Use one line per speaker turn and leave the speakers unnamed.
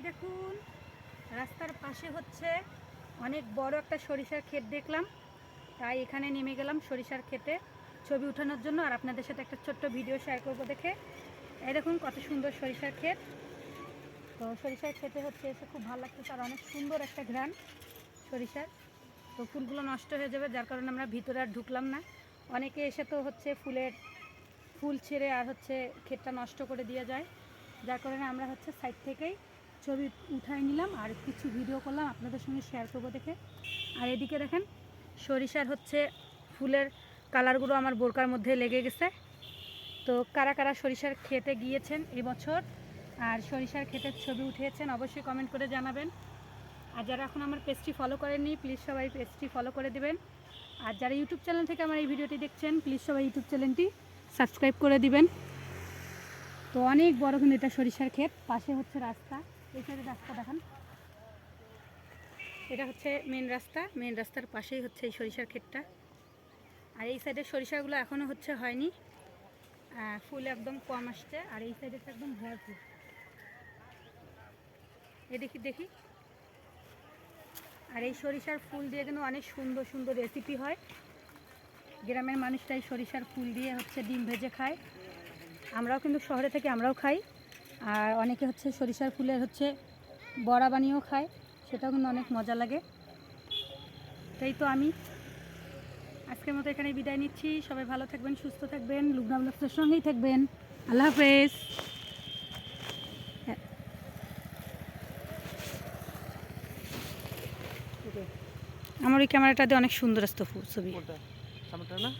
এই দেখুন, রাস্তার পাশে হচ্ছে অনেক বড় একটা সরিষার ক্ষেত দেখলাম। তাই এখানে নেমে গেলাম সরিষার ক্ষেতে ছবি ওঠানোর জন্য আর আপনাদের সাথে একটা ছোট্ট ভিডিও শেয়ার করব দেখে। এই দেখুন, কত সুন্দর সরিষার ক্ষেত। তো সরিষার খেতে হচ্ছে এসে খুব ভালো লাগতেছে আর অনেক সুন্দর একটা ঘ্রাণ সরিষার। তো ফুলগুলো নষ্ট হয়ে যাবে, যার কারণে আমরা ভিতরে আর ঢুকলাম না। অনেকে এসে তো হচ্ছে ফুলের ফুল ছেড়ে আর হচ্ছে ক্ষেতটা নষ্ট করে দিয়ে যায়। যার কারণে আমরা হচ্ছে সাইড থেকেই ছবি উঠাই নিলাম আর কিছু ভিডিও করলাম আপনাদের সঙ্গে শেয়ার করব দেখে। আর এদিকে দেখেন, সরিষার হচ্ছে ফুলের কালারগুলো আমার বোরকার মধ্যে লেগে গেছে। তো কারা কারা সরিষার খেতে গিয়েছেন এবছর আর সরিষার ক্ষেতের ছবি উঠিয়েছেন অবশ্যই কমেন্ট করে জানাবেন। আর যারা এখন আমার পেজটি ফলো করেননি প্লিজ সবাই পেজটি ফলো করে দেবেন। আর যারা ইউটিউব চ্যানেল থেকে আমার এই ভিডিওটি দেখছেন প্লিজ সবাই ইউটিউব চ্যানেলটি সাবস্ক্রাইব করে দিবেন। তো অনেক বড় কিন্তু এটা সরিষার ক্ষেত, পাশে হচ্ছে রাস্তা। এই রাস্তা দেখান। এটা হচ্ছে মেন রাস্তা। মেন রাস্তার পাশেই হচ্ছে এই সরিষার ক্ষেতটা। আর এই সাইডের সরিষাগুলো এখনও হচ্ছে হয়নি। ফুল একদম কম আসছে। আর এই সাইডে একদম ভরপুর। এ দেখি দেখি। আর এই সরিষার ফুল দিয়ে কিন্তু অনেক সুন্দর সুন্দর রেসিপি হয়। গ্রামের মানুষটাই সরিষার ফুল দিয়ে হচ্ছে ডিম ভেজে খায়। আমরাও কিন্তু শহরে থেকে আমরাও খাই। আর অনেকে হচ্ছে সরিষার ফুলের হচ্ছে বড়া বানিয়েও খায়, সেটাও কিন্তু অনেক মজা লাগে। তাই তো আমি আজকের মতো এখানে বিদায় নিচ্ছি। সবাই ভালো থাকবেন, সুস্থ থাকবেন লুবনা ব্লগসের সঙ্গেই থাকবেন। আল্লাহ হাফেজ। আমার ওই ক্যামেরাটা দিয়ে অনেক সুন্দর আসতো ছবি।
না?